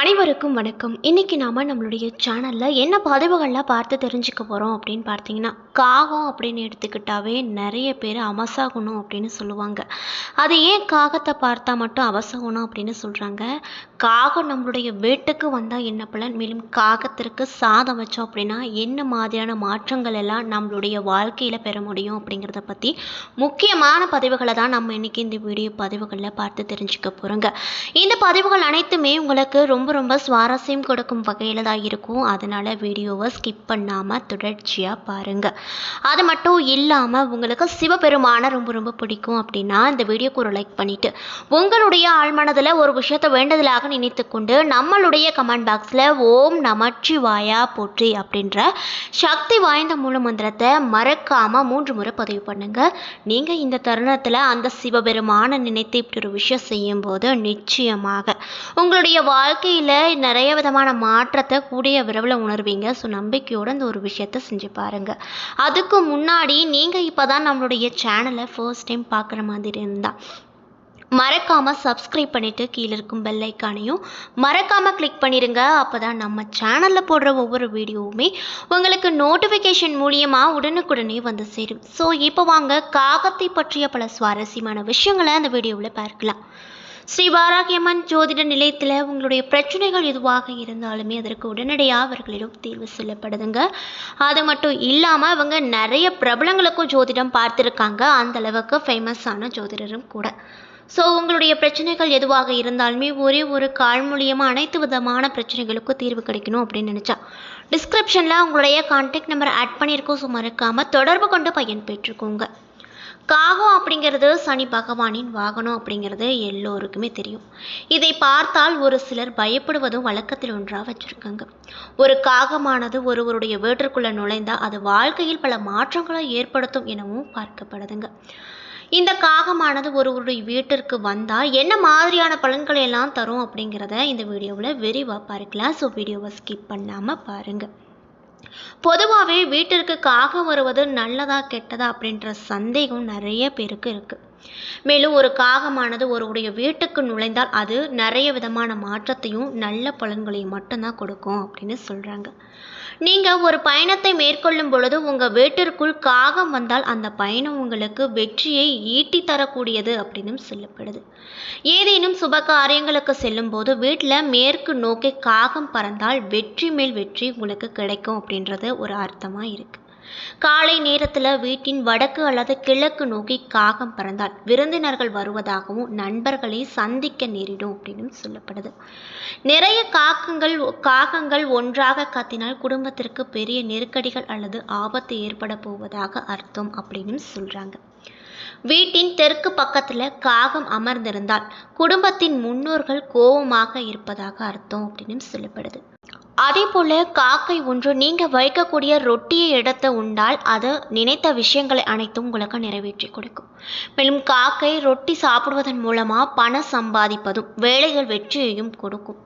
அனைவருக்கும் வணக்கம். இன்னைக்கு நாம நம்மளுடைய சேனல்ல என்ன பதிவுகள்லாம் பார்த்து தெரிஞ்சுக்க போறோம் அப்படின்னு பார்த்தீங்கன்னா காகம் அப்படின்னு எடுத்துக்கிட்டாவே நிறைய பேர் அமசாகுணம் அப்படின்னு சொல்லுவாங்க. அது ஏன் காகத்தை பார்த்தா மட்டும் அவசகுணம் அப்படின்னு சொல்றாங்க? காகம் நம்மளுடைய வீட்டுக்கு வந்தா என்ன பலன்? மேலும் காகத்திற்கு சாதம் வச்சோம் அப்படின்னா என்ன மாதிரியான மாற்றங்கள் எல்லாம் நம்மளுடைய வாழ்க்கையில பெற முடியும் அப்படிங்கிறத பத்தி முக்கியமான பதிவுகளை தான் நம்ம இன்னைக்கு இந்த வீடியோ பதிவுகளில் பார்த்து தெரிஞ்சுக்க போறோங்க. இந்த பதிவுகள் அனைத்துமே உங்களுக்கு ரொம்ப ரொம்ப சுவாரஸ்யம் கொடுக்கும் வகையில் தான் இருக்கும். அதனால வீடியோவை ஸ்கிப் பண்ணாமல் தொடர்ச்சியாக பாருங்க. அது மட்டும் இல்லாமல் உங்களுக்கு சிவபெருமானை ரொம்ப ரொம்ப பிடிக்கும் அப்படின்னா இந்த வீடியோக்கு ஒரு லைக் பண்ணிவிட்டு உங்களுடைய ஆழ்மனதில் ஒரு விஷயத்தை வேண்டுதலாக நினைத்து கொண்டு நம்மளுடைய கமெண்ட் பாக்ஸில் ஓம் நமச்சிவாயா போற்றி அப்படின்ற சக்தி வாய்ந்த மூல மந்திரத்தை மறக்காமல் மூன்று முறை பதிவு பண்ணுங்க. நீங்கள் இந்த தருணத்தில் அந்த சிவபெருமானை நினைத்து இப்படி ஒரு விஷயம் செய்யும்போது நிச்சயமாக உங்களுடைய வாழ்க்கை வாழ்க்கையில் நிறைய விதமான மாற்றத்தை கூடிய விரைவில் உணர்வீங்க. ஸோ நம்பிக்கையோடு இந்த ஒரு விஷயத்த செஞ்சு பாருங்கள் அதுக்கு முன்னாடி நீங்கள் இப்போ தான் நம்மளுடைய சேனலை ஃபர்ஸ்ட் டைம் பார்க்குற மாதிரி இருந்தால் மறக்காமல் சப்ஸ்கிரைப் பண்ணிட்டு கீழே இருக்கும் பெல் ஐக்கானையும் கிளிக் கிளிக் அப்போ தான் நம்ம சேனலில் போடுற ஒவ்வொரு வீடியோவுமே உங்களுக்கு நோட்டிஃபிகேஷன் மூலியமாக உடனுக்குடனே வந்து சேரும். ஸோ இப்போ வாங்க காகத்தை பற்றிய பல சுவாரஸ்யமான விஷயங்களை அந்த வீடியோவில் பார்க்கலாம். ஸ்ரீ வாராகியம்மன் ஜோதிட நிலையத்தில் உங்களுடைய பிரச்சனைகள் எதுவாக இருந்தாலுமே அதற்கு உடனடியாக அவர்களிடம் தீர்வு சொல்லப்படுதுங்க. அது மட்டும் இல்லாமல் அவங்க நிறைய பிரபலங்களுக்கும் ஜோதிடம் பார்த்துருக்காங்க. அந்த அளவுக்கு ஃபேமஸான ஜோதிடரும் கூட. ஸோ உங்களுடைய பிரச்சனைகள் எதுவாக இருந்தாலுமே ஒரே ஒரு கால் மூலியமாக அனைத்து விதமான பிரச்சனைகளுக்கும் தீர்வு கிடைக்கணும் அப்படின்னு நினச்சா. டிஸ்கிரிப்ஷனில் உங்களுடைய கான்டாக்ட் நம்பர் ஆட் பண்ணியிருக்கோம். ஸோ மறக்காமல் தொடர்பு கொண்டு பயன் பெற்றுக்கோங்க காகம் அப்படிங்கிறது சனி பகவானின் வாகனம் அப்படிங்கிறது எல்லோருக்குமே தெரியும். இதை பார்த்தால் ஒரு சிலர் பயப்படுவதும் வழக்கத்தில் ஒன்றாக வச்சுருக்காங்க. ஒரு காகமானது ஒருவருடைய வீட்டிற்குள்ளே நுழைந்தால் அது வாழ்க்கையில் பல மாற்றங்களை ஏற்படுத்தும் எனவும் பார்க்கப்படுதுங்க. இந்த காகமானது ஒருவருடைய வீட்டிற்கு வந்தால் என்ன மாதிரியான பலன்களை எல்லாம் தரும் அப்படிங்கிறத இந்த வீடியோவில் விரிவாக பார்க்கலாம். ஸோ வீடியோவை ஸ்கிப் பண்ணாமல் பாருங்கள் பொதுவாகவே வீட்டிற்கு காகம் வருவது நல்லதா கெட்டதா அப்படின்ற சந்தேகம் நிறைய பேருக்கு இருக்கு. மேலும் ஒரு காகமானது ஒருவருடைய வீட்டுக்கு நுழைந்தால் அது நிறைய விதமான மாற்றத்தையும் நல்ல பலன்களையும் மட்டும்தான் கொடுக்கும் அப்படின்னு சொல்கிறாங்க நீங்கள் ஒரு பயணத்தை மேற்கொள்ளும் பொழுது உங்கள் வீட்டிற்குள் காகம் வந்தால் அந்த பயணம் உங்களுக்கு வெற்றியை ஈட்டி தரக்கூடியது அப்படின்னு சொல்லப்படுது. ஏதேனும் சுப காரியங்களுக்கு செல்லும் போது வீட்டில் மேற்கு நோக்கி காகம் பறந்தால் வெற்றி மேல் வெற்றி உங்களுக்கு கிடைக்கும் அப்படின்றது ஒரு அர்த்தமாக இருக்குது காலை நேரத்தில் வீட்டின் வடக்கு அல்லது கிழக்கு நோக்கி காகம் பறந்தால் விருந்தினர்கள் வருவதாகவும் நண்பர்களை சந்திக்க நேரிடும் அப்படின்னு சொல்லப்படுது. நிறைய காக்கங்கள் காகங்கள் ஒன்றாக கத்தினால் குடும்பத்திற்கு பெரிய நெருக்கடிகள் அல்லது ஆபத்து ஏற்பட போவதாக அர்த்தம் அப்படின்னு சொல்றாங்க. வீட்டின் தெற்கு பக்கத்துல காகம் அமர்ந்திருந்தால் குடும்பத்தின் முன்னோர்கள் கோபமாக இருப்பதாக அர்த்தம் அப்படின்னு சொல்லப்படுது. அதே போல காக்கை ஒன்று நீங்க வைக்கக்கூடிய ரொட்டியை இடத்தை உண்டால் அது நினைத்த விஷயங்களை அனைத்தும் உங்களுக்கு நிறைவேற்றி கொடுக்கும். மேலும் காக்கை ரொட்டி சாப்பிடுவதன் மூலமா பணம் சம்பாதிப்பதும் வேலைகள் வெற்றியையும் கொடுக்கும்.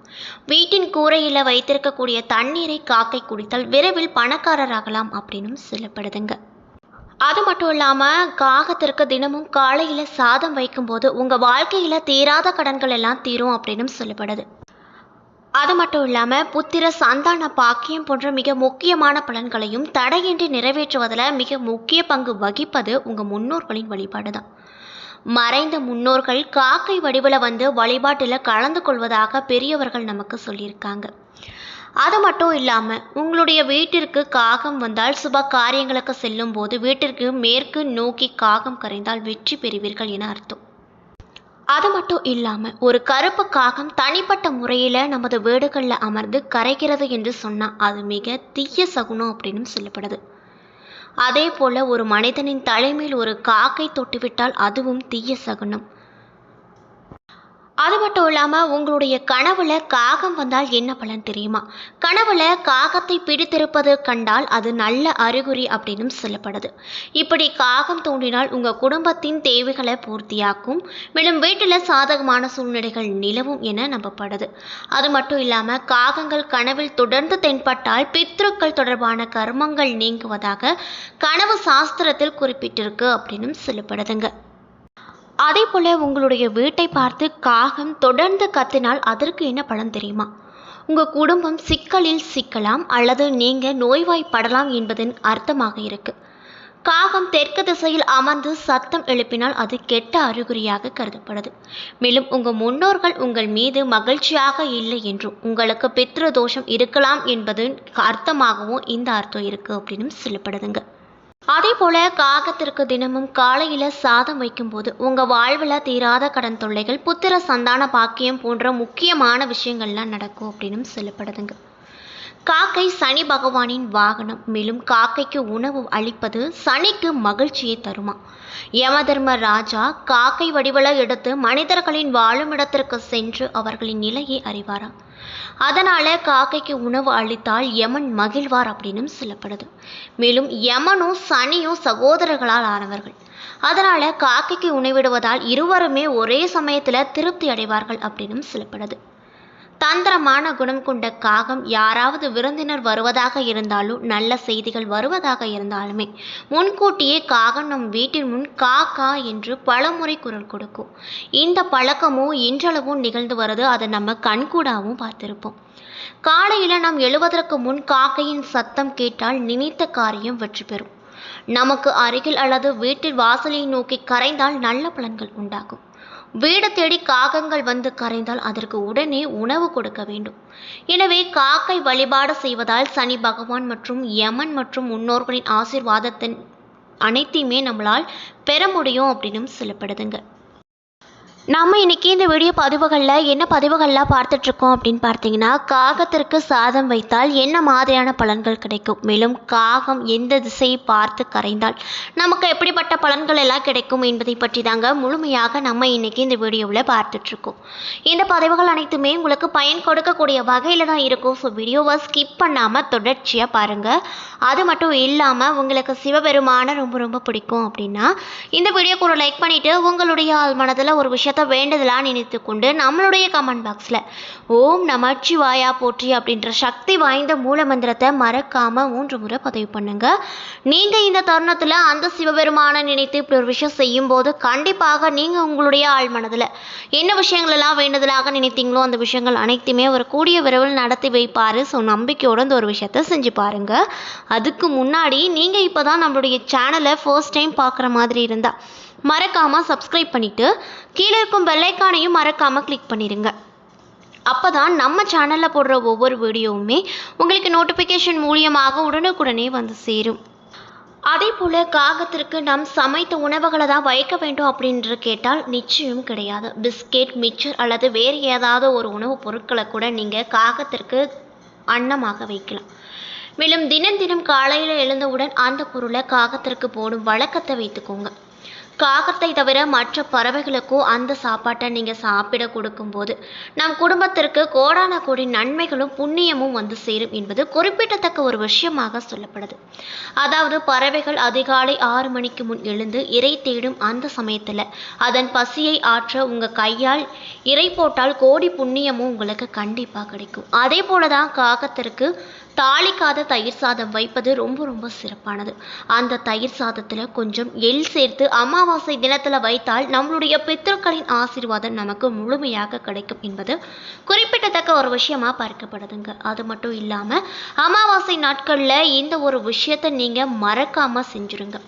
வீட்டின் கூரையில வைத்திருக்கக்கூடிய தண்ணீரை காக்கை குடித்தால் விரைவில் பணக்காரராகலாம் அப்படின்னு சொல்லப்படுதுங்க. அது மட்டும் இல்லாமல் காகத்திற்கு தினமும் காலையில் சாதம் வைக்கும்போது உங்கள் வாழ்க்கையில் தீராத கடன்கள் எல்லாம் தீரும் அப்படின்னு சொல்லப்படுது. அது மட்டும் இல்லாமல் புத்திர சந்தான பாக்கியம் போன்ற மிக முக்கியமான பலன்களையும் தடையின்றி நிறைவேற்றுவதில் மிக முக்கிய பங்கு வகிப்பது உங்கள் முன்னோர்களின் வழிபாடு தான் மறைந்த முன்னோர்கள் காக்கை வடிவில் வந்து வழிபாட்டில் கலந்து கொள்வதாக பெரியவர்கள் நமக்கு சொல்லியிருக்காங்க. அது மட்டும் இல்லாமல் உங்களுடைய வீட்டிற்கு காகம் வந்தால் சுப காரியங்களுக்கு செல்லும் போது வீட்டிற்கு மேற்கு நோக்கி காகம் கரைந்தால் வெற்றி பெறுவீர்கள் என அர்த்தம். அது மட்டும் இல்லாமல் ஒரு கருப்பு காகம் தனிப்பட்ட முறையில் நமது வீடுகளில் அமர்ந்து கரைகிறது என்று சொன்னால் அது மிக தீய சகுனம் அப்படின்னு சொல்லப்படுது. அதே போல் ஒரு மனிதனின் தலைமையில் ஒரு காக்கை தொட்டுவிட்டால் அதுவும் தீய சகுனம். அது மட்டும் இல்லாமல் உங்களுடைய கனவுல காகம் வந்தால் என்ன பலன் தெரியுமா? கனவுல காகத்தை பிடித்திருப்பது கண்டால் அது நல்ல அறிகுறி அப்படின்னு சொல்லப்படுது. இப்படி காகம் தோன்றினால் உங்கள் குடும்பத்தின் தேவைகளை பூர்த்தியாக்கும். மேலும் வீட்டில் சாதகமான சூழ்நிலைகள் நிலவும் என நம்பப்படுது. அது மட்டும் இல்லாமல் காகங்கள் கனவில் தொடர்ந்து தென்பட்டால் பித்ருக்கள் தொடர்பான கர்மங்கள் நீங்குவதாக கனவு சாஸ்திரத்தில் குறிப்பிட்டிருக்கு அப்படின்னு சொல்லப்படுதுங்க. அதே போல் உங்களுடைய வீட்டை பார்த்து காகம் தொடர்ந்து கத்தினால் அதற்கு என்ன பலன் தெரியுமா? உங்கள் குடும்பம் சிக்கலில் சிக்கலாம் அல்லது நீங்கள் நோய்வாய்ப்படலாம் என்பதன் அர்த்தமாக இருக்கு. காகம் தெற்கு திசையில் அமர்ந்து சத்தம் எழுப்பினால் அது கெட்ட அறிகுறியாக கருதப்படுது. மேலும் உங்கள் முன்னோர்கள் உங்கள் மீது மகிழ்ச்சியாக இல்லை என்றும் உங்களுக்கு பித்ரு தோஷம் இருக்கலாம் என்பதன் அர்த்தமாகவும் இந்த அர்த்தம் இருக்குது அப்படின்னு சொல்லப்படுதுங்க. அதே போல காகத்திற்கு தினமும் காலையில சாதம் வைக்கும்போது உங்க வாழ்வில் தீராத கடன் தொல்லைகள் புத்திர சந்தான பாக்கியம் போன்ற முக்கியமான விஷயங்கள்லாம் நடக்கும் அப்படின்னு சொல்லப்படுதுங்க. காக்கை சனி பகவானின் வாகனம் மேலும் காக்கைக்கு உணவு அளிப்பது சனிக்கு மகிழ்ச்சியை தருமா? யமதர்ம ராஜா காக்கை வடிவல எடுத்து மனிதர்களின் வாழும் இடத்திற்கு சென்று அவர்களின் நிலையை அறிவாராம் அதனால காக்கைக்கு உணவு அளித்தால் யமன் மகிழ்வார் அப்படின்னு சொல்லப்படுது. மேலும் யமனும் சனியும் சகோதரர்களால் ஆனவர்கள். அதனால காக்கைக்கு உணவிடுவதால் இருவருமே ஒரே சமயத்துல திருப்தி அடைவார்கள் அப்படின்னு சொல்லப்படுது. தந்திரமான குணம் கொண்ட காகம் யாராவது விருந்தினர் வருவதாக இருந்தாலும் நல்ல செய்திகள் வருவதாக இருந்தாலுமே முன்கூட்டியே காகம் நம் வீட்டின் முன் காக்கா என்று பலமுறை குரல் கொடுக்கும். இந்த பழக்கமும் இன்றளவும் நிகழ்ந்து வருது. அதை நம்ம கண்கூடாவும் பார்த்திருப்போம். காலையில் நாம் எழுவதற்கு முன் காக்கையின் சத்தம் கேட்டால் நினைத்த காரியம் வெற்றி பெறும். நமக்கு அருகில் அல்லது வீட்டில் வாசலை நோக்கி கரைந்தால் நல்ல பலன்கள் உண்டாகும். வீடு தேடி காகங்கள் வந்து கரைந்தால் அதற்கு உடனே உணவு கொடுக்க வேண்டும். எனவே காக்கை வழிபாடு செய்வதால் சனி பகவான் மற்றும் யமன் மற்றும் முன்னோர்களின் ஆசிர்வாதத்தின் அனைத்தையுமே நம்மளால் பெற முடியும் அப்படின்னு சொல்லப்படுதுங்க. நம்ம இன்னைக்கு இந்த வீடியோ பதிவுகளில் என்ன பதிவுகள்லாம் பார்த்துட்ருக்கோம் அப்படின்னு பார்த்தீங்கன்னா காகத்திற்கு சாதம் வைத்தால் என்ன மாதிரியான பலன்கள் கிடைக்கும்? மேலும் காகம் எந்த திசையை பார்த்து கரைந்தால் நமக்கு எப்படிப்பட்ட பலன்கள் எல்லாம் கிடைக்கும் என்பதை பற்றி தாங்க முழுமையாக நம்ம இன்னைக்கு இந்த வீடியோவில் பார்த்துட்ருக்கோம். இந்த பதிவுகள் அனைத்துமே உங்களுக்கு பயன் கொடுக்கக்கூடிய வகையில் தான் இருக்கும். ஸோ வீடியோவை ஸ்கிப் பண்ணாமல் தொடர்ச்சியாக பாருங்கள் அது மட்டும் இல்லாமல் உங்களுக்கு சிவபெருமான ரொம்ப ரொம்ப பிடிக்கும் அப்படின்னா இந்த வீடியோக்கு ஒரு லைக் பண்ணிவிட்டு உங்களுடைய ஆள் மனதில் ஒரு விஷயத்தை வேண்டுதலாக நினைத்து கொண்டு நம்மளுடைய கமெண்ட் பாக்ஸில் ஓம் நமச்சிவாயா போற்றி அப்படின்ற சக்தி வாய்ந்த மூல மந்திரத்தை மறக்காம மூன்று முறை பதிவு பண்ணுங்க. நீங்க இந்த தருணத்தில் அந்த சிவபெருமானை நினைத்து இப்படி ஒரு விஷயம் செய்யும் போது கண்டிப்பாக நீங்க உங்களுடைய ஆள் மனதில் என்ன விஷயங்களெல்லாம் வேண்டுதலாக நினைத்தீங்களோ அந்த விஷயங்கள் அனைத்துமே ஒரு கூடிய விரைவில் நடத்தி வைப்பாரு. ஸோ நம்பிக்கையோட இந்த ஒரு விஷயத்த செஞ்சு பாருங்க. அதுக்கு முன்னாடி நீங்க இப்போதான் நம்மளுடைய சேனலை ஃபர்ஸ்ட் டைம் பார்க்குற மாதிரி இருந்தா மறக்காமல் சப்ஸ்கிரைப் பண்ணிவிட்டு கீழே இருக்கும் பெல்லைக்கானையும் மறக்காமல் கிளிக் பண்ணிடுங்க அப்போ தான் நம்ம சேனலில் போடுற ஒவ்வொரு வீடியோவுமே உங்களுக்கு நோட்டிஃபிகேஷன் மூலியமாக உடனுக்குடனே வந்து சேரும். அதே போல் காகத்திற்கு நாம் சமைத்த உணவுகளை தான் வைக்க வேண்டும் அப்படின்று கேட்டால் நிச்சயம் கிடையாது. பிஸ்கெட் மிக்சர் அல்லது வேறு ஏதாவது ஒரு உணவுப் பொருட்களை கூட நீங்கள் காகத்திற்கு அன்னமாக வைக்கலாம். மேலும் தினம் தினம் காலையில் எழுந்தவுடன் அந்த பொருளை காகத்திற்கு போடும் வழக்கத்தை வைத்துக்கோங்க. காகத்தை தவிர மற்ற பறவைகளுக்கும் அந்த சாப்பாட்டை நீங்கள் சாப்பிட கொடுக்கும்போது நம் குடும்பத்திற்கு கோடான கோடி நன்மைகளும் புண்ணியமும் வந்து சேரும் என்பது குறிப்பிடத்தக்க ஒரு விஷயமாக சொல்லப்படுது. அதாவது பறவைகள் அதிகாலை ஆறு மணிக்கு முன் எழுந்து இறை தேடும் அந்த சமயத்தில் அதன் பசியை ஆற்ற உங்கள் கையால் இறை போட்டால் கோடி புண்ணியமும் உங்களுக்கு கண்டிப்பாக கிடைக்கும். அதே போல தான் காகத்திற்கு தாளிக்காத தயிர் சாதம் வைப்பது ரொம்ப ரொம்ப சிறப்பானது. அந்த தயிர் சாதத்தில் கொஞ்சம் எள் சேர்த்து அமாவாசை தினத்தில் வைத்தால் நம்மளுடைய பித்தர்களின் ஆசீர்வாதம் நமக்கு முழுமையாக கிடைக்கும் என்பது குறிப்பிடத்தக்க ஒரு விஷயமா பார்க்கப்படுதுங்க. அது மட்டும் இல்லாமல் அமாவாசை நாட்களில் இந்த ஒரு விஷயத்தை நீங்கள் மறக்காமல் செஞ்சுருங்க.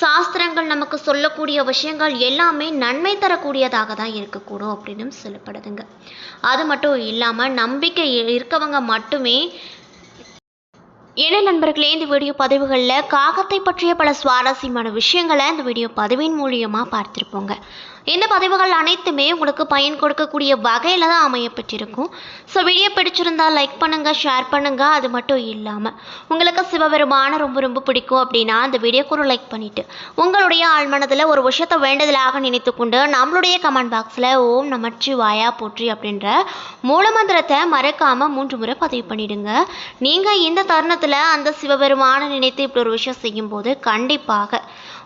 சாஸ்திரங்கள் நமக்கு சொல்லக்கூடிய விஷயங்கள் எல்லாமே நன்மை தரக்கூடியதாக தான் இருக்கக்கூடும் அப்படின்னு சொல்லப்படுதுங்க. அது மட்டும் இல்லாமல் நம்பிக்கை இருக்கவங்க மட்டுமே என்ன நண்பர்களே இந்த வீடியோ பதிவுகளில் காகத்தை பற்றிய பல சுவாரஸ்யமான விஷயங்களை இந்த வீடியோ பதிவின் மூலியமாக பார்த்துருப்போங்க. இந்த பதிவுகள் அனைத்துமே உங்களுக்கு பயன் கொடுக்கக்கூடிய வகையில் தான் அமையப்பட்டிருக்கும். ஸோ வீடியோ பிடிச்சிருந்தால் லைக் பண்ணுங்கள் ஷேர் பண்ணுங்கள் அது மட்டும் இல்லாமல் உங்களுக்கு சிவபெருமான ரொம்ப ரொம்ப பிடிக்கும் அப்படின்னா அந்த வீடியோக்கு ஒரு லைக் பண்ணிவிட்டு உங்களுடைய ஆழ்மனதில் ஒரு விஷயத்தை வேண்டுதலாக நினைத்து கொண்டு நம்மளுடைய கமெண்ட் பாக்ஸில் ஓம் நமச்சி வாயா போற்றி அப்படின்ற மூலமந்திரத்தை மறக்காமல் மூன்று முறை பதிவு பண்ணிடுங்க. நீங்கள் இந்த தருணத்தில் அந்த சிவபெருமான நினைத்து இப்படி ஒரு விஷயம் செய்யும்போது கண்டிப்பாக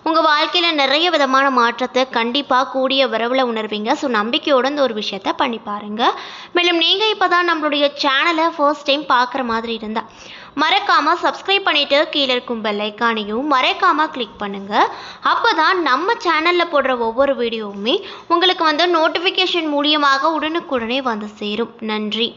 உங்கள் வாழ்க்கையில் நிறைய விதமான மாற்றத்தை கண்டிப்பாக கூடிய வரவில் உணர்வீங்க. ஸோ நம்பிக்கையோட இந்த ஒரு விஷயத்த பண்ணி பாருங்கள் மேலும் நீங்கள் இப்போ தான் நம்மளுடைய சேனலை ஃபர்ஸ்ட் டைம் பார்க்குற மாதிரி இருந்தால் மறக்காமல் சப்ஸ்கிரைப் பண்ணிவிட்டு கீழே இருக்கும் பெல் ஐக்கானையும் மறக்காமல் கிளிக் பண்ணுங்கள் அப்போ தான் நம்ம சேனலில் போடுற ஒவ்வொரு வீடியோவுமே உங்களுக்கு வந்து நோட்டிஃபிகேஷன் மூலியமாக உடனுக்குடனே வந்து சேரும். நன்றி.